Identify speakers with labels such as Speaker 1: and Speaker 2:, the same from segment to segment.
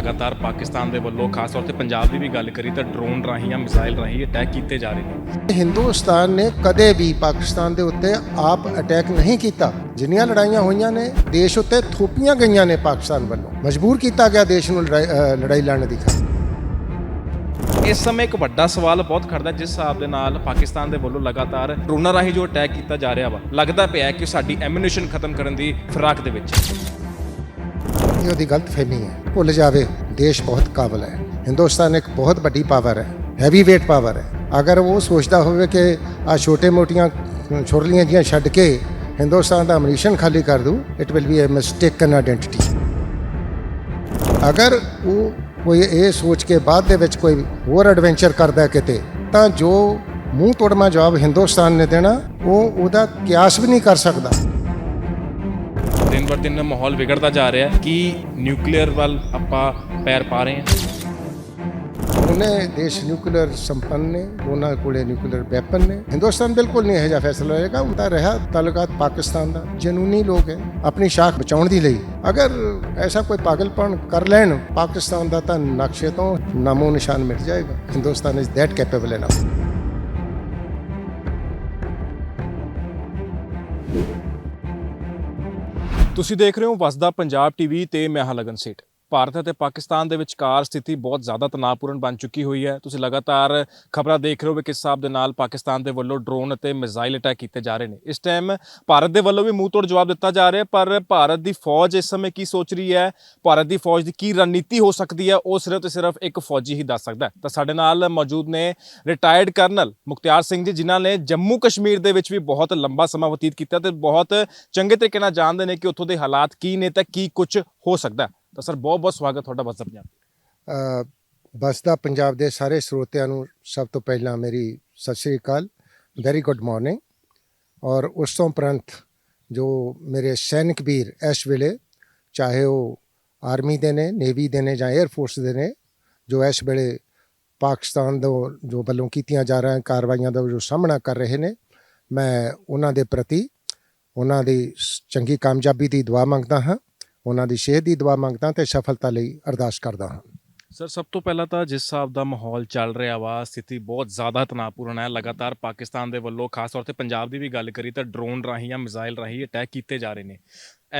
Speaker 1: ਲਗਾਤਾਰ ਪਾਕਿਸਤਾਨ ਦੇ ਵੱਲੋਂ ਖਾਸ ਤੌਰ ਤੇ ਪੰਜਾਬ ਦੀ ਵੀ ਗੱਲ ਕਰੀ ਤਾਂ ਡਰੋਨ ਰਾਹੀਂ ਜਾਂ ਮਿਸਾਈਲ ਰਾਹੀਂ ਅਟੈਕ ਕੀਤੇ ਜਾ ਰਹੇ ਨੇ।
Speaker 2: ਹਿੰਦੁਸਤਾਨ ਨੇ ਕਦੇ ਵੀ ਪਾਕਿਸਤਾਨ ਦੇ ਉੱਤੇ ਆਪ ਅਟੈਕ ਨਹੀਂ ਕੀਤਾ। ਜਿੰਨੀਆਂ ਲੜਾਈਆਂ ਹੋਈਆਂ ਨੇ ਦੇਸ਼ ਉੱਤੇ ਥੋਪੀਆਂ ਗਈਆਂ ਨੇ ਪਾਕਿਸਤਾਨ ਵੱਲੋਂ। ਮਜਬੂਰ ਕੀਤਾ ਗਿਆ ਦੇਸ਼ ਨੂੰ ਲੜਾਈ ਲੜਨ ਦੀ ਖਾਤਰ।
Speaker 1: ਇਸ ਸਮੇਂ ਇੱਕ ਵੱਡਾ ਸਵਾਲ ਬਹੁਤ ਖੜਦਾ ਜਿਸ ਹਿਸਾਬ ਦੇ ਨਾਲ ਪਾਕਿਸਤਾਨ ਦੇ ਵੱਲੋਂ ਲਗਾਤਾਰ ਡਰੋਨਾਂ ਰਾਹੀਂ ਜੋ ਅਟੈਕ ਕੀਤਾ ਜਾ ਰਿਹਾ ਵਾ ਲੱਗਦਾ ਪਿਆ ਕਿ ਸਾਡੀ ਐਮੂਨੀਸ਼ਨ ਖਤਮ ਕਰਨ ਦੀ ਫਿਰਾਕ ਦੇ ਵਿੱਚ।
Speaker 2: ਇਹ ਉਹਦੀ ਗਲਤ ਫਹਿਮੀ ਹੈ। ਭੁੱਲ ਜਾਵੇ, ਦੇਸ਼ ਬਹੁਤ ਕਾਬਲ ਹੈ। ਹਿੰਦੁਸਤਾਨ ਇੱਕ ਬਹੁਤ ਵੱਡੀ ਪਾਵਰ ਹੈ ਹੈਵੀ weight ਪਾਵਰ ਹੈ। ਅਗਰ ਉਹ ਸੋਚਦਾ ਹੋਵੇ ਕਿ ਆ ਛੋਟੇ ਮੋਟੀਆਂ ਛੁਰਲੀਆਂ ਜੀਆਂ ਛੱਡ ਕੇ ਹਿੰਦੁਸਤਾਨ ਦਾ ਅਮਰੀਸ਼ਨ ਖਾਲੀ ਕਰ ਦੂ it will be a mistaken identity ਅਗਰ ਉਹ ਕੋਈ ਇਹ ਸੋਚ ਕੇ ਬਾਅਦ ਦੇ ਵਿੱਚ ਕੋਈ ਹੋਰ ਐਡਵੈਂਚਰ ਕਰਦਾ ਕਿਤੇ, ਤਾਂ ਜੋ ਮੂੰਹ ਤੋੜਮਾ ਜਵਾਬ ਹਿੰਦੁਸਤਾਨ ਨੇ ਦੇਣਾ, ਉਹ ਉਹਦਾ ਕਿਆਸ ਵੀ ਨਹੀਂ ਕਰ ਸਕਦਾ।
Speaker 1: ਦਿਨ ਬਰ ਦਿਨ ਮਾਹੌਲ ਵਿਗੜਦਾ ਜਾ ਰਿਹਾ ਹੈ। ਕਿ ਨਿਊਕਲੀਅਰ ਵੱਲ ਆਪਾਂ ਪੈਰ ਪਾ ਰਹੇ ਹਾਂ?
Speaker 2: ਉਹਨੇ ਦੇਸ਼ ਨਿਊਕਲੀਅਰ ਸੰਪੰਨ ਨੇ, ਉਹਨਾਂ ਕੋਲੇ ਨਿਊਕਲੀਅਰ ਵੈਪਨ ਨੇ। ਹਿੰਦੁਸਤਾਨ ਬਿਲਕੁਲ ਨਹੀਂ ਇਹ ਜਿਹਾ ਫੈਸਲਾ ਲਏਗਾ ਉਹਦਾ ਰਿਹਾ ਤਾਲੁਕਾਤ ਪਾਕਿਸਤਾਨ ਦਾ। ਜਨੂਨੀ ਲੋਕ ਹੈ। ਆਪਣੀ ਸ਼ਾਖ ਬਚਾਉਣ ਦੀ ਲਈ। ਅਗਰ ਐਸਾ ਕੋਈ ਪਾਗਲਪਣ ਕਰ ਲੈਣ, ਪਾਕਿਸਤਾਨ ਦਾ ਤਾਂ ਨਕਸ਼ੇ ਤੋਂ ਨਾਮੋ ਨਿਸ਼ਾਨ ਮਿਟ ਜਾਏਗਾ। Hindustan is that capable enough
Speaker 1: ਤੁਸੀਂ ਦੇਖ ਰਹੇ ਹੋ ਵਸਦਾ ਪੰਜਾਬ ਟੀਵੀ ਤੇ ਮੈਂ ਹਾਂ ਲਗਨ ਸੇਠ। ਭਾਰਤ ਅਤੇ ਪਾਕਿਸਤਾਨ ਦੇ ਵਿਚਕਾਰ ਸਥਿਤੀ ਬਹੁਤ ਜ਼ਿਆਦਾ ਤਣਾਅਪੂਰਨ ਬਣ ਚੁੱਕੀ ਹੋਈ ਹੈ। ਤੁਸੀਂ ਲਗਾਤਾਰ ਖਬਰਾਂ ਦੇਖ ਰਹੇ ਹੋ ਕਿ ਕਿਸ ਹਿਸਾਬ ਦੇ ਨਾਲ ਪਾਕਿਸਤਾਨ ਦੇ ਵੱਲੋਂ ਡਰੋਨ ਅਤੇ ਮਿਜ਼ਾਈਲ ਅਟੈਕ ਕੀਤੇ ਜਾ ਰਹੇ ਨੇ। ਇਸ ਟਾਈਮ ਭਾਰਤ ਦੇ ਵੱਲੋਂ ਵੀ ਮੂੰਹ ਤੋੜ ਜਵਾਬ ਦਿੱਤਾ ਜਾ ਰਿਹਾ, ਪਰ ਭਾਰਤ ਦੀ ਫੌਜ ਇਸ ਸਮੇਂ ਕੀ ਸੋਚ ਰਹੀ ਹੈ? ਭਾਰਤ ਦੀ ਫੌਜ ਦੀ ਕੀ ਰਣਨੀਤੀ ਹੋ ਸਕਦੀ ਹੈ? ਉਹ ਸਿਰਫ ਤੇ ਸਿਰਫ ਇੱਕ ਫੌਜੀ ਹੀ ਦੱਸ ਸਕਦਾ ਤਾਂ ਸਾਡੇ ਨਾਲ ਮੌਜੂਦ ਨੇ ਰਿਟਾਇਰਡ ਕਰਨਲ ਮੁਖਤਿਆਰ ਸਿੰਘ ਜੀ, ਜਿਨ੍ਹਾਂ ਨੇ ਜੰਮੂ ਕਸ਼ਮੀਰ ਦੇ ਵਿੱਚ ਵੀ ਬਹੁਤ ਲੰਬਾ ਸਮਾਂ ਬਤੀਤ ਕੀਤਾ ਤੇ ਬਹੁਤ ਚੰਗੇ ਤਰੀਕੇ ਨਾਲ ਜਾਣਦੇ ਨੇ ਕਿ ਉੱਥੋਂ ਦੇ ਹਾਲਾਤ ਕੀ ਨੇ ਤੇ ਕੀ ਕੁਝ ਹੋ ਸਕਦਾ ਤਾਂ ਸਰ ਬਹੁਤ ਬਹੁਤ ਸਵਾਗਤ ਤੁਹਾਡਾ ਬਸਦਾ ਪੰਜਾਬ
Speaker 2: ਅ, ਬਸਦਾ ਪੰਜਾਬ ਦੇ ਸਾਰੇ ਸਰੋਤਿਆਂ ਨੂੰ ਸਭ ਤੋਂ ਪਹਿਲਾਂ ਮੇਰੀ Sat Sri Akal very good morning ਔਰ ਉਸ ਤੋਂ ਉਪਰੰਤ ਜੋ ਮੇਰੇ ਸੈਨਿਕ ਵੀਰ ਇਸ ਵੇਲੇ ਚਾਹੇ ਉਹ ਆਰਮੀ ਦੇ ਨੇ ਨੇਵੀ ਦੇ ਨੇ ਜਾਂ 에ਅਰ ਫੋਰਸ ਦੇ ਨੇ ਜੋ ਇਸ ਵੇਲੇ ਪਾਕਿਸਤਾਨ ਦਾ ਜੋ ਵੱਲੋਂ ਕੀਤੀਆਂ ਜਾ ਰਹੀਆਂ ਕਾਰਵਾਈਆਂ ਦਾ ਜੋ ਸਾਹਮਣਾ ਕਰ ਰਹੇ ਨੇ ਮੈਂ ਉਹਨਾਂ ਦੇ ਪ੍ਰਤੀ ਉਹਨਾਂ ਦੀ ਚੰਗੀ ਕਾਮਯਾਬੀ ਦੀ ਦੁਆ ਮੰਗਦਾ ਹਾਂ। ਉਹਨਾਂ ਦੀ ਸਿਹਤ ਦੀ ਦੁਆ ਮੰਗਦਾ ਤੇ ਸਫਲਤਾ ਲਈ ਅਰਦਾਸ ਕਰਦਾ ਹਾਂ।
Speaker 1: ਸਰ ਸਭ ਤੋਂ ਪਹਿਲਾਂ ਤਾਂ ਜਿਸ ਹਿਸਾਬ ਦਾ ਮਾਹੌਲ ਚੱਲ ਰਿਹਾ ਵਾ ਸਥਿਤੀ ਬਹੁਤ ਜ਼ਿਆਦਾ ਤਣਾਅਪੂਰਨ ਹੈ। ਲਗਾਤਾਰ ਪਾਕਿਸਤਾਨ ਦੇ ਵੱਲੋਂ ਖਾਸ ਤੌਰ ਤੇ ਪੰਜਾਬ ਦੀ ਵੀ ਗੱਲ ਕਰੀ ਤਾਂ ਡਰੋਨ ਰਾਹੀਂ ਜਾਂ ਮਿਜ਼ਾਈਲ ਰਾਹੀਂ ਅਟੈਕ ਕੀਤੇ ਜਾ ਰਹੇ ਨੇ।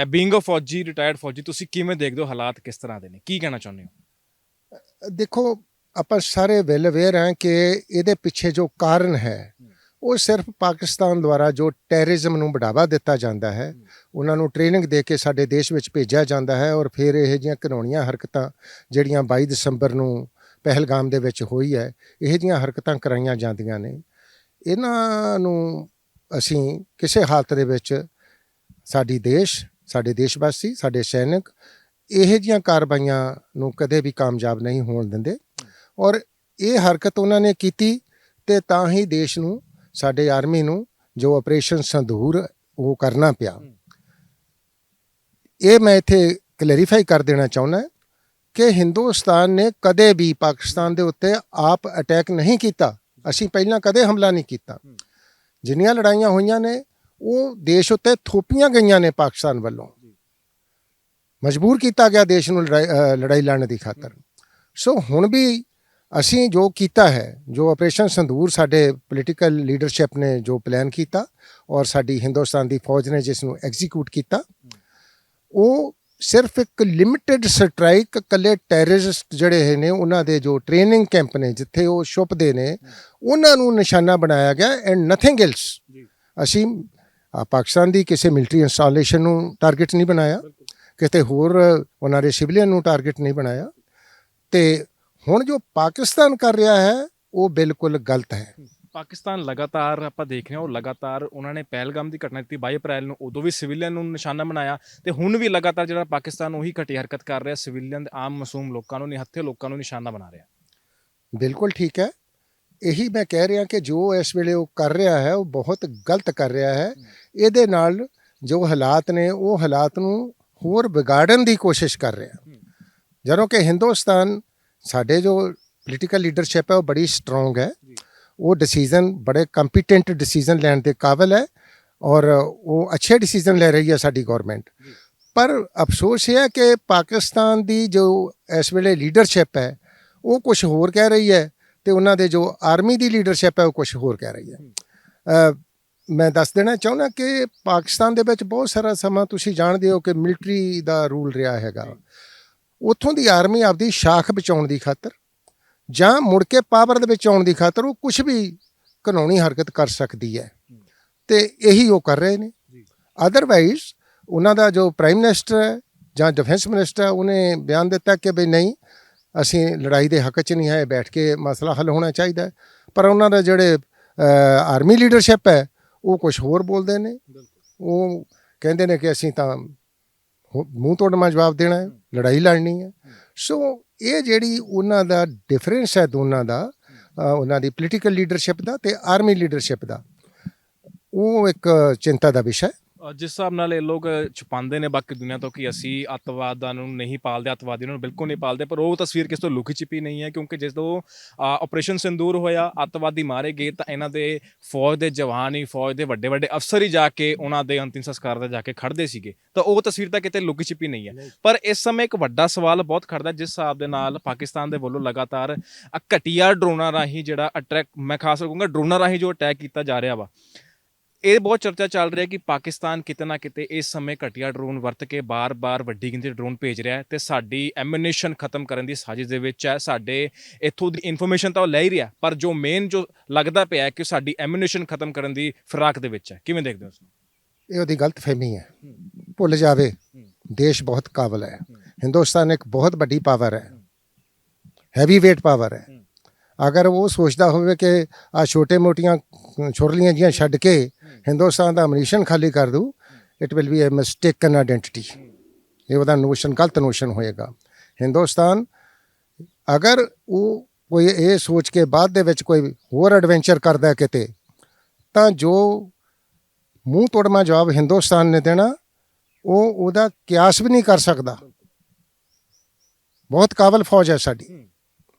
Speaker 1: ਬੀਇੰਗ ਅ ਫੌਜੀ ਰਿਟਾਇਰਡ ਫੌਜੀ ਤੁਸੀਂ ਕਿਵੇਂ ਦੇਖਦੇ ਹੋ ਹਾਲਾਤ ਕਿਸ ਤਰ੍ਹਾਂ ਦੇ ਨੇ? ਕੀ ਕਹਿਣਾ ਚਾਹੁੰਦੇ ਹੋ?
Speaker 2: ਦੇਖੋ ਆਪਾਂ ਸਾਰੇ ਵੈਲ ਅਵੇਅਰ ਹਾਂ ਕਿ ਇਹਦੇ ਪਿੱਛੇ ਜੋ ਕਾਰਨ ਹੈ ਉਹ ਸਿਰਫ ਪਾਕਿਸਤਾਨ ਦੁਆਰਾ ਜੋ ਟੈਰਰਿਜ਼ਮ ਨੂੰ ਬੜਾਵਾ ਦਿੱਤਾ ਜਾਂਦਾ ਹੈ। ਉਹਨਾਂ ਨੂੰ ਟ੍ਰੇਨਿੰਗ ਦੇ ਕੇ ਸਾਡੇ ਦੇਸ਼ ਵਿੱਚ ਭੇਜਿਆ ਜਾਂਦਾ ਹੈ ਔਰ ਫਿਰ ਇਹ ਜਿਹੀਆਂ ਘਿਨੌਣੀਆਂ ਹਰਕਤਾਂ ਜਿਹੜੀਆਂ 22 ਦਸੰਬਰ ਨੂੰ ਪਹਿਲਗਾਮ ਦੇ ਵਿੱਚ ਹੋਈ ਹੈ, ਇਹ ਜਿਹੀਆਂ ਹਰਕਤਾਂ ਕਰਾਈਆਂ ਜਾਂਦੀਆਂ ਨੇ। ਇਹਨਾਂ ਨੂੰ ਅਸੀਂ ਕਿਸੇ ਹਾਲਤ ਦੇ ਵਿੱਚ ਸਾਡੀ ਦੇਸ਼, ਸਾਡੇ ਦੇਸ਼ ਵਾਸੀ ਸਾਡੇ ਸੈਨਿਕ ਇਹ ਜਿਹੀਆਂ ਕਾਰਵਾਈਆਂ ਨੂੰ ਕਦੇ ਵੀ ਕਾਮਯਾਬ ਨਹੀਂ ਹੋਣ ਦਿੰਦੇ ਔਰ ਇਹ ਹਰਕਤ ਉਹਨਾਂ ਨੇ ਕੀਤੀ ਤੇ ਤਾਂ ਹੀ ਦੇਸ਼ ਨੂੰ, ਸਾਡੇ ਆਰਮੀ ਨੂੰ ਜੋ ਆਪਰੇਸ਼ਨ ਸੰਧੂਰ ਉਹ ਕਰਨਾ ਪਿਆ। ਇਹ ਮੈਂ ਇੱਥੇ ਕਲੈਰੀਫਾਈ ਕਰ ਦੇਣਾ ਚਾਹੁੰਦਾ ਕਿ ਹਿੰਦੁਸਤਾਨ ਨੇ ਕਦੇ ਵੀ ਪਾਕਿਸਤਾਨ ਦੇ ਉੱਤੇ ਆਪ ਅਟੈਕ ਨਹੀਂ ਕੀਤਾ। ਅਸੀਂ ਪਹਿਲਾਂ ਕਦੇ ਹਮਲਾ ਨਹੀਂ ਕੀਤਾ। ਜਿੰਨੀਆਂ ਲੜਾਈਆਂ ਹੋਈਆਂ ਨੇ ਉਹ ਦੇਸ਼ ਉੱਤੇ ਥੋਪੀਆਂ ਗਈਆਂ ਨੇ ਪਾਕਿਸਤਾਨ ਵੱਲੋਂ। ਮਜਬੂਰ ਕੀਤਾ ਗਿਆ ਦੇਸ਼ ਨੂੰ ਲੜਾਈ ਲੜਨ ਦੀ ਖਾਤਰ। ਸੋ ਹੁਣ ਵੀ ਅਸੀਂ ਜੋ ਕੀਤਾ ਹੈ ਜੋ ਆਪਰੇਸ਼ਨ ਸੰਦੂਰ ਸਾਡੇ ਪੋਲੀਟੀਕਲ ਲੀਡਰਸ਼ਿਪ ਨੇ ਜੋ ਪਲਾਨ ਕੀਤਾ ਔਰ ਸਾਡੀ ਹਿੰਦੁਸਤਾਨ ਦੀ ਫੌਜ ਨੇ ਜਿਸ ਨੂੰ ਐਗਜ਼ੀਕਿਊਟ ਕੀਤਾ ਉਹ ਸਿਰਫ ਇੱਕ ਲਿਮਿਟਿਡ ਸਟ੍ਰਾਈਕ ਕੱਲੇ ਟੈਰਰਿਸਟ ਜਿਹੜੇ ਹੈ ਨੇ ਉਹਨਾਂ ਦੇ ਜੋ ਟ੍ਰੇਨਿੰਗ ਕੈਂਪ ਨੇ ਜਿੱਥੇ ਉਹ ਛੁਪਦੇ ਨੇ ਉਹਨਾਂ ਨੂੰ ਨਿਸ਼ਾਨਾ ਬਣਾਇਆ ਗਿਆ ਐਂਡ ਨਥਿੰਗ ਐਲਸ ਅਸੀਂ ਪਾਕਿਸਤਾਨ ਦੀ ਕਿਸੇ ਮਿਲਟਰੀ ਇੰਸਟਾਲੇਸ਼ਨ ਨੂੰ ਟਾਰਗੇਟ ਨਹੀਂ ਬਣਾਇਆ। ਕਿਤੇ ਹੋਰ ਉਹਨਾਂ ਦੇ ਸਿਵਲੀਅਨ ਨੂੰ ਟਾਰਗੇਟ ਨਹੀਂ ਬਣਾਇਆ। ਤੇ ਹੁਣ ਜੋ ਪਾਕਿਸਤਾਨ ਕਰ ਰਿਹਾ ਹੈ ਉਹ ਬਿਲਕੁਲ ਗਲਤ ਹੈ।
Speaker 1: ਪਾਕਿਸਤਾਨ ਲਗਾਤਾਰ ਆਪਾਂ ਦੇਖ ਰਹੇ ਹਾਂ, ਉਹ ਲਗਾਤਾਰ ਉਹਨਾਂ ਨੇ ਪਹਿਲਗਾਮ ਦੀ ਘਟਨਾ ਦਿੱਤੀ 22 ਅਪ੍ਰੈਲ ਨੂੰ ਉਦੋਂ ਵੀ ਸਿਵਲੀਅਨ ਨੂੰ ਨਿਸ਼ਾਨਾ ਬਣਾਇਆ ਤੇ ਹੁਣ ਵੀ ਲਗਾਤਾਰ ਜਿਹੜਾ ਪਾਕਿਸਤਾਨ ਉਹੀ ਘਟੀ ਹਰਕਤ ਕਰ ਰਿਹਾ। ਸਿਵਲੀਅਨ ਦੇ ਆਮ ਮਾਸੂਮ ਲੋਕਾਂ ਨੂੰ, ਨਿਹੱਥੇ ਲੋਕਾਂ ਨੂੰ ਨਿਸ਼ਾਨਾ ਬਣਾ ਰਿਹਾ।
Speaker 2: ਬਿਲਕੁਲ ਠੀਕ ਹੈ। ਇਹੀ ਮੈਂ ਕਹਿ ਰਿਹਾ ਕਿ ਜੋ ਇਸ ਵੇਲੇ ਉਹ ਕਰ ਰਿਹਾ ਹੈ, ਉਹ ਬਹੁਤ ਗਲਤ ਕਰ ਰਿਹਾ ਹੈ। ਇਹਦੇ ਨਾਲ ਜੋ ਹਾਲਾਤ ਨੇ, ਉਹ ਹਾਲਾਤ ਨੂੰ ਹੋਰ ਵਿਗਾੜਨ ਦੀ ਕੋਸ਼ਿਸ਼ ਕਰ ਰਿਹਾ। ਜਦੋਂ ਕਿ ਹਿੰਦੁਸਤਾਨ ਸਾਡੇ ਜੋ ਪੋਲੀਟੀਕਲ ਲੀਡਰਸ਼ਿਪ ਹੈ, ਉਹ ਬੜੀ ਸਟਰੋਂਗ ਹੈ। ਉਹ ਡਿਸੀਜਨ ਬੜੇ ਕੰਪੀਟੈਂਟ ਡਿਸੀਜਨ ਲੈਣ ਦੇ ਕਾਬਿਲ ਹੈ ਔਰ ਉਹ ਅੱਛੇ ਡਿਸੀਜਨ ਲੈ ਰਹੀ ਹੈ ਸਾਡੀ ਗਵਰਨਮੈਂਟ ਪਰ ਅਫਸੋਸ ਇਹ ਹੈ ਕਿ ਪਾਕਿਸਤਾਨ ਦੀ ਜੋ ਇਸ ਵੇਲੇ ਲੀਡਰਸ਼ਿਪ ਹੈ ਉਹ ਕੁਝ ਹੋਰ ਕਹਿ ਰਹੀ ਹੈ ਤੇ ਉਹਨਾਂ ਦੇ ਜੋ ਆਰਮੀ ਦੀ ਲੀਡਰਸ਼ਿਪ ਹੈ ਉਹ ਕੁਝ ਹੋਰ ਕਹਿ ਰਹੀ ਹੈ। ਮੈਂ ਦੱਸ ਦੇਣਾ ਚਾਹੁੰਦਾ ਕਿ ਪਾਕਿਸਤਾਨ ਦੇ ਵਿੱਚ ਬਹੁਤ ਸਾਰਾ ਸਮਾਂ ਤੁਸੀਂ ਜਾਣਦੇ ਹੋ ਕਿ ਮਿਲਟਰੀ ਦਾ ਰੂਲ ਰਿਹਾ ਹੈਗਾ। ਉੱਥੋਂ ਦੀ ਆਰਮੀ ਆਪਦੀ ਸ਼ਾਖ ਬਚਾਉਣ ਦੀ ਖਾਤਰ ਜਾਂ ਮੁੜ ਕੇ ਪਾਵਰ ਦੇ ਵਿੱਚ ਆਉਣ ਦੀ ਖਾਤਰ ਉਹ ਕੁਝ ਵੀ ਕਾਨੂੰਨੀ ਹਰਕਤ ਕਰ ਸਕਦੀ ਹੈ। ਤੇ ਇਹੀ ਉਹ ਕਰ ਰਹੇ ਨੇ। ਅਦਰਵਾਈਜ਼ ਉਹਨਾਂ ਦਾ ਜੋ ਪ੍ਰਾਈਮ ਮਿਨਿਸਟਰ ਹੈ ਜਾਂ ਡਿਫੈਂਸ ਮਿਨਿਸਟਰ ਹੈ ਉਹਨੇ ਬਿਆਨ ਦਿੱਤਾ ਕਿ ਬਈ ਨਹੀਂ ਅਸੀਂ ਲੜਾਈ ਦੇ ਹੱਕ 'ਚ ਨਹੀਂ ਹੈ ਬੈਠ ਕੇ ਮਸਲਾ ਹੱਲ ਹੋਣਾ ਚਾਹੀਦਾ ਹੈ। ਪਰ ਉਹਨਾਂ ਦੇ ਜਿਹੜੇ ਆਰਮੀ ਲੀਡਰਸ਼ਿਪ ਹੈ ਉਹ ਕੁਝ ਹੋਰ ਬੋਲਦੇ ਨੇ। ਉਹ ਕਹਿੰਦੇ ਨੇ ਕਿ ਅਸੀਂ ਤਾਂ ਮੂੰਹ ਤੋੜਮਾ ਜਵਾਬ ਦੇਣਾ ਹੈ ਲੜਾਈ ਲੜਨੀ ਹੈ। ਸੋ ਇਹ ਜਿਹੜੀ ਉਹਨਾਂ ਦਾ ਡਿਫਰੈਂਸ ਹੈ ਦੋਨਾਂ ਦਾ ਉਹਨਾਂ ਦੀ ਪੋਲੀਟੀਕਲ ਲੀਡਰਸ਼ਿਪ ਦਾ ਤੇ ਆਰਮੀ ਲੀਡਰਸ਼ਿਪ ਦਾ, ਉਹ ਇੱਕ ਚਿੰਤਾ ਦਾ ਵਿਸ਼ਾ ਹੈ।
Speaker 1: ਅ, ਜਿਸ ਹਿਸਾਬ ਨਾਲ ਇਹ ਲੋਕ ਛੁਪਾਉਂਦੇ ਨੇ ਬਾਕੀ ਦੁਨੀਆ ਤੋਂ ਕਿ ਅਸੀਂ ਅੱਤਵਾਦਾਂ ਨੂੰ ਨਹੀਂ ਪਾਲਦੇ ਅੱਤਵਾਦੀਆਂ ਨੂੰ ਬਿਲਕੁਲ ਨਹੀਂ ਪਾਲਦੇ ਪਰ ਉਹ ਤਸਵੀਰ ਕਿਸ ਤੋਂ ਲੁਕੀ ਛਿਪੀ ਨਹੀਂ ਹੈ ਕਿਉਂਕਿ ਜਦੋਂ ਆਪਰੇਸ਼ਨ ਸਿੰਦੂਰ ਹੋਇਆ ਅੱਤਵਾਦੀ ਮਾਰੇ ਗਏ ਤਾਂ ਇਹਨਾਂ ਦੇ ਫੌਜ ਦੇ ਜਵਾਨ ਹੀ ਫੌਜ ਦੇ ਵੱਡੇ ਵੱਡੇ ਅਫਸਰ ਹੀ ਜਾ ਕੇ ਉਹਨਾਂ ਦੇ ਅੰਤਿਮ ਸੰਸਕਾਰ ਤੇ ਜਾ ਕੇ ਖੜਦੇ ਸੀਗੇ। ਤਾਂ ਉਹ ਤਸਵੀਰ ਤਾਂ ਕਿਤੇ ਲੁਕੀ ਛਿਪੀ ਨਹੀਂ ਹੈ। ਪਰ ਇਸ ਸਮੇਂ ਇੱਕ ਵੱਡਾ ਸਵਾਲ ਬਹੁਤ ਖੜਦਾ ਜਿਸ ਹਿਸਾਬ ਦੇ ਨਾਲ ਪਾਕਿਸਤਾਨ ਦੇ ਵੱਲੋਂ ਲਗਾਤਾਰ ਅ ਘਟੀਆ ਡਰੋਨਾਂ ਰਾਹੀਂ ਜਿਹੜਾ ਅਟੈਕ ਮੈਂ ਖਾਸ ਕਹੂੰਗਾ ਡਰੋਨਾਂ ਰਾਹੀਂ ਜੋ ਅਟੈਕ ਕੀਤਾ ਜਾ ਰਿਹਾ ਵਾ ਇਹ ਬਹੁਤ ਚਰਚਾ ਚੱਲ ਰਹੀ ਹੈ ਕਿ ਪਾਕਿਸਤਾਨ ਕਿਤੇ ਨਾ ਕਿਤੇ ਇਸ ਸਮੇਂ ਘਟੀਆ ਡਰੋਨ ਵਰਤ ਕੇ ਬਾਰ-ਬਾਰ ਵੱਡੀ ਗਿਣਤੀ ਡਰੋਨ ਭੇਜ ਰਿਹਾ ਹੈ ਤੇ ਸਾਡੀ ਐਮੂਨੇਸ਼ਨ ਖਤਮ ਕਰਨ ਦੀ ਸਾਜ਼ਿਸ਼ ਦੇ ਵਿੱਚ ਹੈ। ਸਾਡੇ ਇੱਥੋਂ ਦੀ ਇਨਫੋਰਮੇਸ਼ਨ ਤਾਂ ਉਹ ਲੈ ਹੀ ਰਿਹਾ ਪਰ ਜੋ ਮੇਨ ਜੋ ਲੱਗਦਾ ਪਿਆ ਹੈ ਕਿ ਸਾਡੀ ਐਮੂਨੇਸ਼ਨ ਖਤਮ ਕਰਨ ਦੀ ਫਿਰਾਕ ਦੇ ਵਿੱਚ ਹੈ। ਕਿਵੇਂ ਦੇਖਦੇ ਹੋ ਨੂੰ?
Speaker 2: ਇਹ ਉਹਦੀ ਗਲਤ ਫਹਿਮੀ ਹੈ। ਭੁੱਲ ਜਾਵੇ ਦੇਸ਼ ਬਹੁਤ ਕਾਬਲ ਹੈ। ਹਿੰਦੁਸਤਾਨ ਇੱਕ ਬਹੁਤ ਵੱਡੀ ਪਾਵਰ ਹੈ। ਹੈਵੀ weight ਪਾਵਰ ਹੈ। ਅਗਰ ਉਹ ਸੋਚਦਾ ਹੋਵੇ ਕਿ ਆ ਛੋਟੇ ਮੋਟੀਆਂ ਛੁਰਲੀਆਂ ਜੀਆਂ ਛੱਡ ਕੇ ਹਿੰਦੁਸਤਾਨ ਦਾ ਅਮਰੀਸ਼ਨ ਖਾਲੀ ਕਰ ਦੂ it will be a mistaken identity ਇਹ ਉਹਦਾ ਨੋਸ਼ਨ ਗਲਤ ਨੋਸ਼ਨ ਹੋਏਗਾ। ਹਿੰਦੁਸਤਾਨ, ਅਗਰ ਉਹ ਕੋਈ ਇਹ ਸੋਚ ਕੇ ਬਾਅਦ ਦੇ ਵਿੱਚ ਕੋਈ ਹੋਰ ਐਡਵੈਂਚਰ ਕਰਦਾ ਕਿਤੇ, ਤਾਂ ਜੋ ਮੂੰਹ ਤੋੜਮਾ ਜਵਾਬ ਹਿੰਦੁਸਤਾਨ ਨੇ ਦੇਣਾ, ਉਹ ਉਹਦਾ ਕਿਆਸ ਵੀ ਨਹੀਂ ਕਰ ਸਕਦਾ। ਬਹੁਤ ਕਾਬਲ ਫੌਜ ਹੈ ਸਾਡੀ।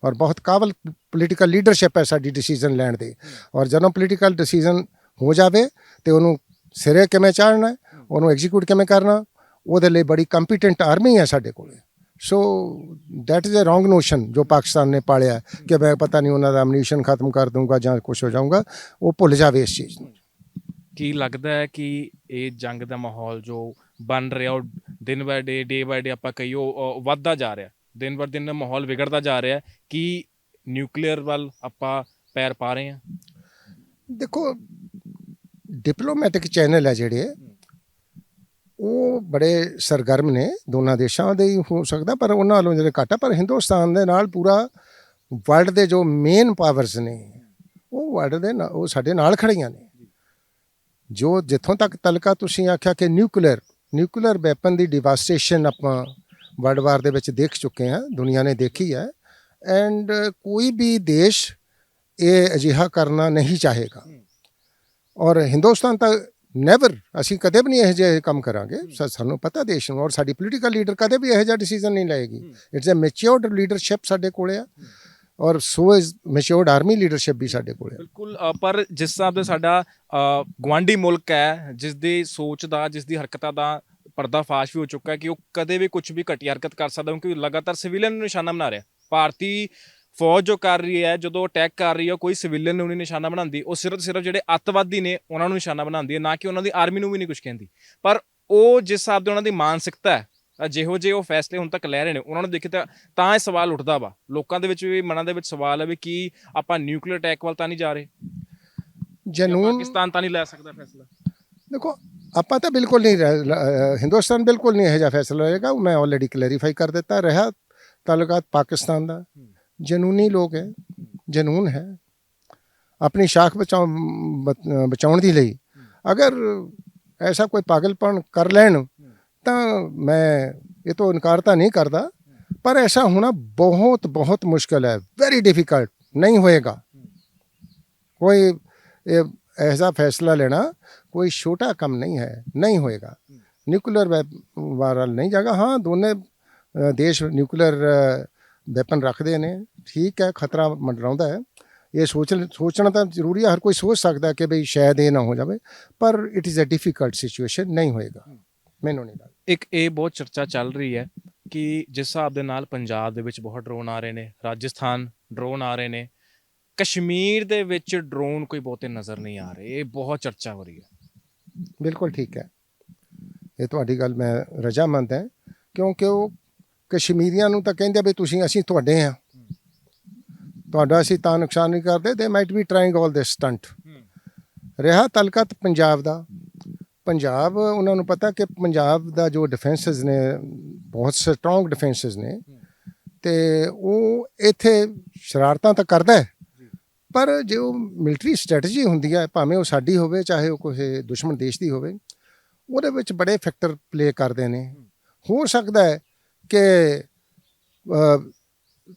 Speaker 2: ਔਰ ਬਹੁਤ ਕਾਬਲ ਪੋਲੀਟੀਕਲ ਲੀਡਰਸ਼ਿਪ ਹੈ ਸਾਡੀ ਡਿਸੀਜਨ ਲੈਣ ਦੇ। ਔਰ ਜਦੋਂ ਪੋਲੀਟੀਕਲ ਡਿਸੀਜਨ ਹੋ ਜਾਵੇ ਤੇ ਉਹਨੂੰ ਸਿਰੇ ਕਿਵੇਂ ਚਾੜਨਾ ਉਹਨੂੰ ਐਗਜ਼ੀਕਿਊਟ ਕਿਵੇਂ ਕਰਨਾ, ਉਹਦੇ ਲਈ ਬੜੀ ਕੰਪੀਟੈਂਟ ਆਰਮੀ ਹੈ ਸਾਡੇ ਕੋਲੇ। So that is a wrong notion ਜੋ ਪਾਕਿਸਤਾਨ ਨੇ ਪਾਲਿਆ ਕਿ ਮੈਂ ਪਤਾ ਨਹੀਂ ਉਹਨਾਂ ਦਾ ਐਮਨੀਸ਼ਨ ਖਤਮ ਕਰ ਦੂੰਗਾ ਜਾਂ ਕੁਝ ਹੋ ਜਾਊਗਾ, ਉਹ ਭੁੱਲ ਜਾਵੇ ਇਸ ਚੀਜ਼ ਨੂੰ।
Speaker 1: ਕੀ ਲੱਗਦਾ ਹੈ ਕਿ ਇਹ ਜੰਗ ਦਾ ਮਾਹੌਲ ਜੋ ਬਣ ਰਿਹਾ ਉਹ ਦਿਨ by day day by day ਆਪਾਂ ਕਹੀਓ ਵੱਧਦਾ ਜਾ ਰਿਹਾ? ਦਿਨ ਬਰ ਦਿਨ ਮਾਹੌਲ ਵਿਗੜਦਾ ਜਾ ਰਿਹਾ ਕਿ ਨਿਊਕਲੀਅਰ ਵੱਲ ਆਪਾਂ ਪੈਰ ਪਾ ਰਹੇ ਹਾਂ?
Speaker 2: ਦੇਖੋ ਡਿਪਲੋਮੈਟਿਕ ਚੈਨਲ ਹੈ ਜਿਹੜੇ, ਉਹ ਬੜੇ ਸਰਗਰਮ ਨੇ। ਦੋਨਾਂ ਦੇਸ਼ਾਂ ਦੇ ਹੀ ਹੋ ਸਕਦਾ, ਪਰ ਉਹਨਾਂ ਵੱਲੋਂ ਜਿਹੜੇ ਘੱਟ ਆ ਪਰ ਹਿੰਦੁਸਤਾਨ ਦੇ ਨਾਲ ਪੂਰਾ ਵਰਲਡ ਦੇ ਜੋ ਮੇਨ ਪਾਵਰਸ ਨੇ, ਉਹ ਵਰਲਡ ਦੇ ਉਹ ਸਾਡੇ ਨਾਲ ਖੜੀਆਂ ਨੇ। ਜੋ ਜਿੱਥੋਂ ਤੱਕ ਤਲਕਾ ਤੁਸੀਂ ਆਖਿਆ ਕਿ ਨਿਊਕਲੀਅਰ ਨਿਊਕਲੀਅਰ ਵੈਪਨ ਦੀ ਡਿਵਾਸਟੇਸ਼ਨ ਆਪਾਂ ਵਰਲਡ ਵਾਰ ਦੇ ਵਿੱਚ ਦੇਖ ਚੁੱਕੇ ਹਾਂ ਦੁਨੀਆ ਨੇ ਦੇਖੀ ਹੈ। ਐਂਡ ਕੋਈ ਵੀ ਦੇਸ਼ ਇਹ ਅਜਿਹਾ ਕਰਨਾ ਨਹੀਂ ਚਾਹੇਗਾ। ਔਰ ਹਿੰਦੁਸਤਾਨ ਤਾਂ ਨੈਵਰ ਅਸੀਂ ਕਦੇ ਵੀ ਨਹੀਂ ਇਹੋ ਜਿਹੇ ਕੰਮ ਕਰਾਂਗੇ। ਸਾਨੂੰ ਪਤਾ ਦੇਸ਼ ਨੂੰ ਔਰ ਸਾਡੀ ਪੋਲੀਟੀਕਲ ਲੀਡਰ ਕਦੇ ਵੀ ਇਹੋ ਜਿਹਾ ਡਿਸੀਜਨ ਨਹੀਂ ਲਏਗੀ। ਇਟਸ ਅ ਮੈਚਿਓਰਡ ਲੀਡਰਸ਼ਿਪ ਸਾਡੇ ਕੋਲੇ ਆ। ਔਰ so is matured army leadership ਵੀ ਸਾਡੇ ਕੋਲੇ ਆ।
Speaker 1: ਬਿਲਕੁਲ ਪਰ ਜਿਸ ਹਿਸਾਬ ਦੇ ਸਾਡਾ ਅ, ਗਵਾਂਢੀ ਮੁਲਕ ਹੈ ਜਿਸ ਦੀ ਸੋਚ ਦਾ ਜਿਸ ਦੀ ਹਰਕਤਾਂ ਦਾ ਪਰਦਾਫਾਸ਼ ਵੀ ਹੋ ਚੁੱਕਾ ਹੈ ਕਿ ਉਹ ਕਦੇ ਵੀ ਕੁਝ ਵੀ ਘਟੀ ਹਰਕਤ ਕਰ ਸਕਦਾ ਕਿਉਂਕਿ ਲਗਾਤਾਰ ਸਿਵਿਲੀਅਨ ਨੂੰ ਨਿਸ਼ਾਨਾ ਬਣਾ ਰਿਹਾ। ਭਾਰਤੀ ਫੌਜ ਜੋ ਕਰ ਰਹੀ ਹੈ ਜਦੋਂ ਅਟੈਕ ਕਰ ਰਹੀ ਹੈ ਕੋਈ ਸਿਵਿਲੀਅਨ ਨੂੰ ਨਹੀਂ ਨਿਸ਼ਾਨਾ ਬਣਾਉਂਦੀ ਉਹ ਸਿਰਫ ਸਿਰਫ ਜਿਹੜੇ ਅੱਤਵਾਦੀ ਨੇ ਉਹਨਾਂ ਨੂੰ ਨਿਸ਼ਾਨਾ ਬਣਾਉਂਦੀ ਹੈ ਨਾ ਕਿ ਉਹਨਾਂ ਦੀ ਆਰਮੀ ਨੂੰ ਵੀ ਨਹੀਂ ਕੁਝ ਕਹਿੰਦੀ। ਪਰ ਉਹ ਜਿਸ ਹਿਸਾਬ ਦੇ ਉਹਨਾਂ ਦੀ ਮਾਨਸਿਕਤਾ ਹੈ ਜਿਹੋ ਜਿਹੇ ਉਹ ਫੈਸਲੇ ਹੁਣ ਤੱਕ ਲੈ ਰਹੇ ਨੇ ਉਹਨਾਂ ਨੂੰ ਦੇਖੇ ਤਾਂ ਤਾਂ ਇਹ ਸਵਾਲ ਉੱਠਦਾ ਵਾ। ਲੋਕਾਂ ਦੇ ਵਿੱਚ ਵੀ ਮਨਾਂ ਦੇ ਵਿੱਚ ਸਵਾਲ ਹੈ ਵੀ ਕੀ ਆਪਾਂ ਨਿਊਕਲੀਅਰ ਅਟੈਕ ਵੱਲ ਤਾਂ ਨਹੀਂ ਜਾ ਰਹੇ?
Speaker 2: ਜਨੂਨ
Speaker 1: ਪਾਕਿਸਤਾਨ ਤਾਂ ਨਹੀਂ ਲੈ ਸਕਦਾ ਫੈਸਲਾ?
Speaker 2: ਦੇਖੋ ਆਪਾਂ ਤਾਂ ਬਿਲਕੁਲ ਨਹੀਂ ਰਹਿ- ਹਿੰਦੁਸਤਾਨ ਬਿਲਕੁਲ ਨਹੀਂ ਇਹੋ ਜਿਹਾ ਫੈਸਲਾ ਲਏਗਾ ਮੈਂ ਆਲਰੇਡੀ ਕਲੈਰੀਫਾਈ ਕਰ ਦਿੱਤਾ ਰਿਹਾ ਤਾਲੁਕਾਤ ਪਾਕਿਸਤਾਨ ਦਾ ਜਨੂਨੀ ਲੋਕ ਹੈ ਜਨੂਨ ਹੈ ਆਪਣੀ ਸ਼ਾਖ ਬਚਾਉ ਬ- ਬਚਾਉਣ ਦੀ ਲਈ ਅਗਰ ਐਸਾ ਕੋਈ ਪਾਗਲਪਨ ਕਰ ਲੈਣ ਤਾਂ ਮੈਂ ਇਹ ਤੋਂ ਇਨਕਾਰ ਤਾਂ ਨਹੀਂ ਕਰਦਾ ਪਰ ਐਸਾ ਹੋਣਾ ਬਹੁਤ ਬਹੁਤ ਮੁਸ਼ਕਲ ਹੈ ਵੈਰੀ ਡਿਫਿਕਲਟ ਨਹੀਂ ਹੋਏਗਾ ਕੋਈ ਇਹ ਐਸਾ ਫੈਸਲਾ ਲੈਣਾ ਕੋਈ ਛੋਟਾ ਕੰਮ ਨਹੀਂ ਹੈ ਨਹੀਂ ਹੋਏਗਾ ਨਿਊਕਲੀਅਰ ਵਾਰ ਨਹੀਂ ਜਾਗਾ ਹਾਂ ਦੋਨੇ ਦੇਸ਼ ਨਿਊਕਲੀਅਰ ਵੈਪਨ ਰੱਖਦੇ ਨੇ ਠੀਕ ਹੈ ਖਤਰਾ ਮੰਡਰਾਉਂਦਾ ਹੈ ਇਹ ਸੋਚ ਸੋਚਣਾ ਤਾਂ ਜ਼ਰੂਰੀ ਹੈ ਹਰ ਕੋਈ ਸੋਚ ਸਕਦਾ ਕਿ ਬਈ ਸ਼ਾਇਦ ਇਹ ਨਾ ਹੋ ਜਾਵੇ ਪਰ it is a difficult situation ਨਹੀਂ ਹੋਏਗਾ ਮੈਨੂੰ ਨਹੀਂ ਲੱਗਦਾ
Speaker 1: ਇੱਕ ਇਹ ਬਹੁਤ ਚਰਚਾ ਚੱਲ ਰਹੀ ਹੈ ਕਿ ਜਿਸ ਹਿਸਾਬ ਦੇ ਨਾਲ ਪੰਜਾਬ ਦੇ ਵਿੱਚ ਬਹੁਤ ਡਰੋਨ ਆ ਰਹੇ ਨੇ ਰਾਜਸਥਾਨ ਡਰੋਨ ਆ ਰਹੇ ਨੇ ਕਸ਼ਮੀਰ ਦੇ ਵਿੱਚ ਡਰੋਨ ਕੋਈ ਬਹੁਤੇ ਨਜ਼ਰ ਨਹੀਂ ਆ ਰਹੇ ਇਹ ਬਹੁਤ ਚਰਚਾ ਹੋ ਰਹੀ ਹੈ
Speaker 2: ਬਿਲਕੁਲ ਠੀਕ ਹੈ। ਇਹ ਤੁਹਾਡੀ ਗੱਲ ਮੈਂ ਰਜਾਮੰਦ ਹੈ, ਕਿਉਂਕਿ ਉਹ ਕਸ਼ਮੀਰੀਆਂ ਨੂੰ ਤਾਂ ਕਹਿੰਦੇ ਵੀ ਤੁਸੀਂ ਅਸੀਂ ਤੁਹਾਡੇ ਆ ਤੁਹਾਡਾ ਅਸੀਂ ਤਾਂ ਨੁਕਸਾਨ ਨਹੀਂ ਕਰਦੇ they might be trying all this stunt ਰਿਹਾ ਤਲਕਤ ਪੰਜਾਬ ਦਾ। ਪੰਜਾਬ, ਉਹਨਾਂ ਨੂੰ ਪਤਾ ਕਿ ਪੰਜਾਬ ਦਾ ਜੋ ਡਿਫੈਂਸਸ ਨੇ, ਬਹੁਤ ਸਟਰੋਂਗ ਡਿਫੈਂਸਸ ਨੇ। ਤੇ ਉਹ ਇੱਥੇ ਸ਼ਰਾਰਤਾਂ ਤਾਂ ਕਰਦਾ ਹੈ। ਪਰ ਜੋ ਮਿਲਟਰੀ ਸਟ੍ਰੈਟਜੀ ਹੁੰਦੀ ਹੈ ਭਾਵੇਂ ਉਹ ਸਾਡੀ ਹੋਵੇ ਚਾਹੇ ਉਹ ਕਿਸੇ ਦੁਸ਼ਮਣ ਦੇਸ਼ ਦੀ ਹੋਵੇ ਉਹਦੇ ਵਿੱਚ ਬੜੇ ਫੈਕਟਰ ਪਲੇ ਕਰਦੇ ਨੇ। ਹੋ ਸਕਦਾ ਹੈ ਕਿ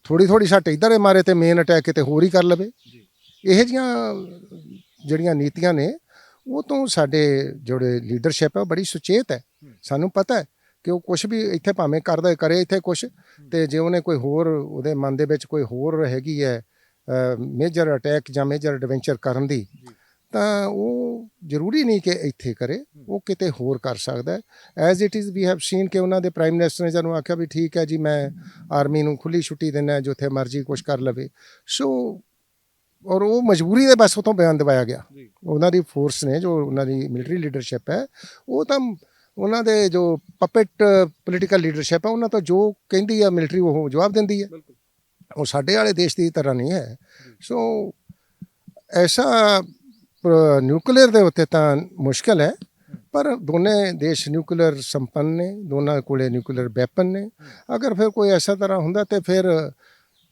Speaker 2: ਥੋੜੀ ਥੋੜੀ ਸੱਟ ਇੱਧਰ ਹੀ ਮਾਰੇ ਤੇ ਮੇਨ ਅਟੈਕ ਕਿਤੇ ਹੋਰ ਹੀ ਕਰ ਲਵੇ। ਇਹ ਜੀਆਂ ਜਿਹੜੀਆਂ ਨੀਤੀਆਂ ਨੇ ਉਹ ਤੋਂ ਸਾਡੇ ਜਿਹੜੇ ਲੀਡਰਸ਼ਿਪ ਹੈ ਉਹ ਬੜੀ ਸੁਚੇਤ ਹੈ। ਸਾਨੂੰ ਪਤਾ ਹੈ ਕਿ ਉਹ ਕੁਝ ਵੀ ਇੱਥੇ ਭਾਵੇਂ ਕਰਦਾ ਕਰੇ ਇੱਥੇ ਕੁਝ ਤੇ ਜੇ ਉਹਨੇ ਕੋਈ ਹੋਰ ਉਹਦੇ ਮਨ ਦੇ ਵਿੱਚ ਕੋਈ ਹੋਰ ਹੈਗੀ ਹੈ ਮੇਜਰ ਅਟੈਕ ਜਾਂ ਮੇਜਰ ਐਡਵੈਂਚਰ ਕਰਨ ਦੀ ਤਾਂ ਉਹ ਜ਼ਰੂਰੀ ਨਹੀਂ ਕਿ ਇੱਥੇ ਕਰੇ ਉਹ ਕਿਤੇ ਹੋਰ ਕਰ ਸਕਦਾ as it is we have seen ਕਿ ਉਹਨਾਂ ਦੇ ਪ੍ਰਾਈਮ ਮਿਨਿਸਟਰ ਨੇ ਜਦੋਂ ਆਖਿਆ ਵੀ ਠੀਕ ਹੈ ਜੀ ਮੈਂ ਆਰਮੀ ਨੂੰ ਖੁੱਲੀ ਛੁੱਟੀ ਦਿੰਦਾ ਜਿੱਥੇ ਮਰਜ਼ੀ ਕੁਝ ਕਰ ਲਵੇ। ਸੋ ਔਰ ਉਹ ਮਜਬੂਰੀ ਦੇ ਬਸ ਉਤੋਂ ਬਿਆਨ ਦਵਾਇਆ ਗਿਆ। ਉਹਨਾਂ ਦੀ ਫੋਰਸ ਨੇ ਜੋ ਉਹਨਾਂ ਦੀ ਮਿਲਟਰੀ ਲੀਡਰਸ਼ਿਪ ਹੈ ਉਹ ਤਾਂ ਉਹਨਾਂ ਦੇ ਜੋ ਪਪਟ ਪੋਲੀਟੀਕਲ ਲੀਡਰਸ਼ਿਪ ਹੈ ਉਹਨਾਂ ਤੋਂ ਜੋ ਕਹਿੰਦੀ ਹੈ ਮਿਲਟਰੀ ਉਹ ਜਵਾਬ ਦਿੰਦੀ ਹੈ। ਉਹ ਸਾਡੇ ਵਾਲੇ ਦੇਸ਼ ਦੀ ਤਰ੍ਹਾਂ ਨਹੀਂ ਹੈ। ਸੋ ਐਸਾ ਨਿਊਕਲੀਅਰ ਦੇ ਉੱਤੇ ਤਾਂ ਮੁਸ਼ਕਲ ਹੈ ਪਰ ਦੋਨੇ ਦੇਸ਼ ਨਿਊਕਲੀਅਰ ਸੰਪੰਨ ਨੇ ਦੋਨਾਂ ਕੋਲੇ ਨਿਊਕਲੀਅਰ ਵੈਪਨ ਨੇ। ਅਗਰ ਫਿਰ ਕੋਈ ਐਸਾ ਤਰ੍ਹਾਂ ਹੁੰਦਾ ਤੇ ਫਿਰ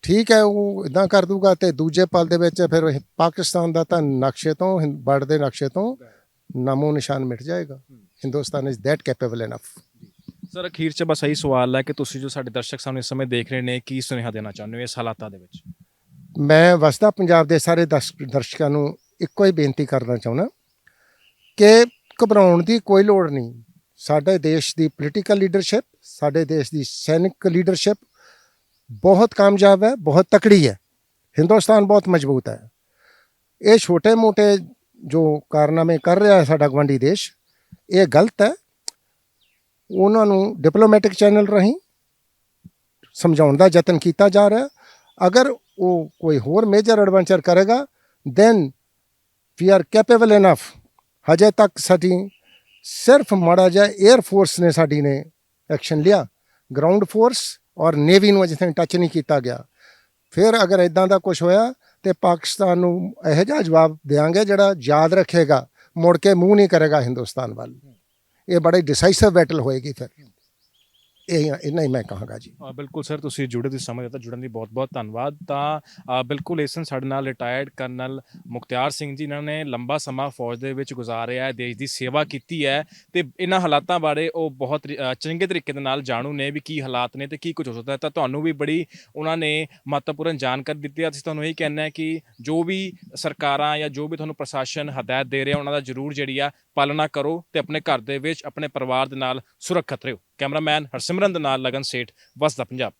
Speaker 2: ਠੀਕ ਹੈ ਉਹ ਇਦਾਂ ਕਰ ਦੂਗਾ ਤੇ ਦੂਜੇ ਪਲ ਦੇ ਵਿੱਚ ਫਿਰ ਪਾਕਿਸਤਾਨ ਦਾ ਤਾਂ ਨਕਸ਼ੇ ਤੋਂ ਵਰਲਡ ਦੇ ਨਕਸ਼ੇ ਤੋਂ ਨਾਮੋ ਨਿਸ਼ਾਨ ਮਿਟ ਜਾਏਗਾ। Hindustan is that capable enough
Speaker 1: sir ਅਖੀਰ 'ਚ ਬਸ ਇਹੀ ਸਵਾਲ ਹੈ ਕਿ ਤੁਸੀਂ ਜੋ ਸਾਡੇ ਦਰਸ਼ਕ ਸਾਹਮਣੇ ਇਸ ਸਮੇਂ ਦੇਖ ਰਹੇ ਨੇ, ਕੀ ਸੁਨੇਹਾ ਦੇਣਾ ਚਾਹੁੰਦੇ ਹੋ ਇਸ ਹਾਲਾਤਾਂ ਦੇ ਵਿੱਚ?
Speaker 2: ਮੈਂ ਵਸਦਾ ਪੰਜਾਬ ਦੇ ਸਾਰੇ ਦਰਸ਼ਕ- ਦਰਸ਼ਕਾਂ ਨੂੰ ਇੱਕੋ ਹੀ ਬੇਨਤੀ ਕਰਨਾ ਚਾਹੁੰਦਾ ਕਿ ਘਬਰਾਉਣ ਦੀ ਕੋਈ ਲੋੜ ਨਹੀਂ। ਸਾਡੇ ਦੇਸ਼ ਦੀ ਪੋਲੀਟੀਕਲ ਲੀਡਰਸ਼ਿਪ ਸਾਡੇ ਦੇਸ਼ ਦੀ ਸੈਨਿਕ ਲੀਡਰਸ਼ਿਪ ਬਹੁਤ ਕਾਮਯਾਬ ਹੈ, ਬਹੁਤ ਤਕੜੀ ਹੈ। ਹਿੰਦੁਸਤਾਨ ਬਹੁਤ ਮਜ਼ਬੂਤ ਹੈ। ਇਹ ਛੋਟੇ-ਮੋਟੇ ਜੋ ਕਾਰਨਾਮੇ ਕਰ ਰਿਹਾ ਹੈ ਸਾਡਾ ਗਵੰਡੀ ਦੇਸ਼, ਇਹ ਗਲਤ ਹੈ। ਉਹਨਾਂ ਨੂੰ ਡਿਪਲੋਮੈਟਿਕ ਚੈਨਲ ਰਾਹੀਂ ਸਮਝਾਉਣ ਦਾ ਯਤਨ ਕੀਤਾ ਜਾ ਰਿਹਾ। ਅਗਰ ਉਹ ਕੋਈ ਹੋਰ ਮੇਜਰ ਐਡਵੈਂਚਰ ਕਰੇਗਾ then we are capable enough ਹਜੇ ਤੱਕ ਸਾਡੀ ਸਿਰਫ ਮਾੜਾ ਜਿਹਾ 에ਅਰ ਫੋਰਸ ਨੇ ਸਾਡੀ ਨੇ ਐਕਸ਼ਨ ਲਿਆ। ਗਰਾਊਂਡ ਫੋਰਸ ਔਰ ਨੇਵੀ ਨੂੰ ਅਜੇ ਤੱਕ ਟੱਚ ਨਹੀਂ ਕੀਤਾ ਗਿਆ। ਫਿਰ ਅਗਰ ਇਦਾਂ ਦਾ ਕੁਝ ਹੋਇਆ, ਤੇ ਪਾਕਿਸਤਾਨ ਨੂੰ ਇਹੋ ਜਿਹਾ ਜਵਾਬ ਦੇਾਂਗੇ ਜਿਹੜਾ ਯਾਦ ਰੱਖੇਗਾ। ਮੁੜ ਕੇ ਮੂੰਹ ਨਹੀਂ ਕਰੇਗਾ ਹਿੰਦੁਸਤਾਨ ਵੱਲ। ਇਹ ਬੜੀ ਡਿਸਾਈਸਿਵ ਬੈਟਲ ਹੋਏਗੀ ਫਿਰ। ਇਹ ਇੰਨਾ ਹੀ ਮੈਂ ਕਹਾਂਗਾ ਜੀ।
Speaker 1: ਅ, ਬਿਲਕੁਲ ਸਰ ਤੁਸੀਂ ਜੁੜੇ ਤੁਸੀਂ ਸਮਝ ਦਿੱਤਾ ਜੁੜਨ ਦੀ ਬਹੁਤ-ਬਹੁਤ ਧੰਨਵਾਦ। ਤਾਂ ਅ, ਬਿਲਕੁਲ ਇਸਨ ਸਾਡੇ ਨਾਲ ਰਿਟਾਇਰਡ ਕਰਨਲ ਮੁਖਤਿਆਰ ਸਿੰਘ ਜੀ ਇਹਨਾਂ ਨੇ ਲੰਬਾ ਸਮਾਂ ਫੌਜ ਦੇ ਵਿੱਚ ਗੁਜ਼ਾਰਿਆ ਹੈ ਦੇਸ਼ ਦੀ ਸੇਵਾ ਕੀਤੀ ਹੈ ਤੇ ਇਹਨਾਂ ਹਾਲਾਤਾਂ ਬਾਰੇ ਉਹ ਬਹੁਤ ਤਰੀ- ਅ, ਚੰਗੇ ਤਰੀਕੇ ਦੇ ਨਾਲ ਜਾਣੂ ਨੇ ਵੀ ਕੀ ਹਾਲਾਤ ਨੇ ਤੇ ਕੀ ਕੁਝ ਹੋ ਸਕਦਾ ਹੈ। ਤਾਂ ਤੁਹਾਨੂੰ ਵੀ ਬੜੀ ਉਹਨਾਂ ਨੇ ਮਹੱਤਵਪੂਰਨ ਜਾਣਕਾਰੀ ਦਿੱਤੀ ਹੈ। ਅਸੀਂ ਤੁਹਾਨੂੰ ਇਹ ਕਹਿਣਾ ਹੈ ਕਿ ਜੋ ਵੀ ਸਰਕਾਰਾਂ ਜਾਂ ਜੋ ਵੀ ਤੁਹਾਨੂੰ ਪ੍ਰਸ਼ਾਸਨ ਹਦਾਇਤ ਦੇ ਰਿਹਾ ਉਹਨਾਂ ਦਾ ਜ਼ਰੂਰ ਜਿਹੜੀ ਆ ਪਾਲਣਾ ਕਰੋ ਤੇ ਆਪਣੇ ਘਰ ਦੇ ਵਿੱਚ ਆਪਣੇ ਪਰਿਵਾਰ ਦੇ ਨਾਲ ਸੁਰੱਖਿਅਤ ਰਹੋ। ਕੈਮਰਾਮੈਨ ਹਰਸਿਮਰਨ ਦੇ ਨਾਲ ਲਗਨ ਸੇਠ ਵਸਦਾ ਪੰਜਾਬ।